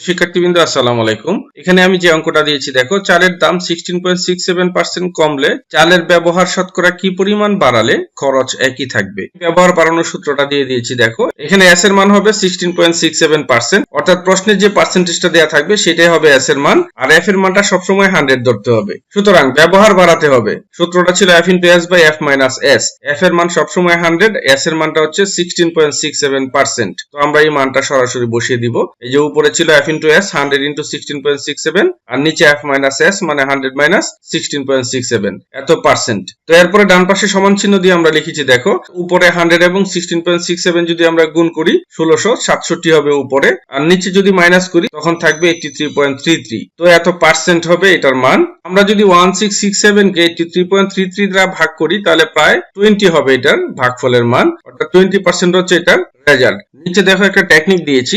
শিক্ষার্থীবৃন্দ, আসসালামু আলাইকুম। এখানে আমি যে অঙ্কটা দিয়েছি, দেখো, চালের দাম সিক্সটিন পয়েন্ট সিক্স পার্সেন্ট কমলে চালের ব্যবহার শতকরা কি পরিমাণ বাড়ালে খরচ একই থাকবে? ব্যবহার বাড়ানোর সূত্রটা দিয়ে দিয়েছি, দেখো। এখানে এস এর মান হবে অর্থাৎ প্রশ্নের যে পার্সেন্টেজটা দেওয়া থাকবে, সেটাই হবে এস এর মান। আর এফ এর মানটা সবসময় হান্ড্রেড ধরতে হবে। সুতরাং ব্যবহার বাড়াতে হবে। সূত্রটা ছিল F into S by F minus S F এর মান সবসময় হান্ড্রেড এস এর মানটা হচ্ছে sixteen point six seven percent তো আমরা এই মানটা সরাসরি বসিয়ে দিব। এই যে উপরে ছিল F into S hundred into sixteen point six seven আর নিচে এফ মাইনাস এস মানে hundred minus sixteen point six seven এত পার্সেন্ট তো এরপরে ডান পাশে সমান চিহ্ন দিয়ে আমরা লিখেছি, দেখো, উপরে হান্ড্রেড এবং সিক্সটিন পয়েন্ট সিক্স সেভেন যদি আমরা গুণ করি, ষোলোশো সাতষট্টি হবে উপরে, আর নিচে যদি মাইনাস করি, তখন থাকবে eighty three point three three তো এত পার্সেন্ট হবে এটার মান। আমরা যদি ওয়ান সিক্স সিক্স সেভেন কে eighty three point three three দ্বারা ভাগ করি, তাহলে প্রায় টোয়েন্টি হবে এটার ভাগফলের মান। অর্থাৎ টোয়েন্টি পার্সেন্ট হচ্ছে এটার রেজাল্ট নিচে দেখো একটা টেকনিক দিয়েছি।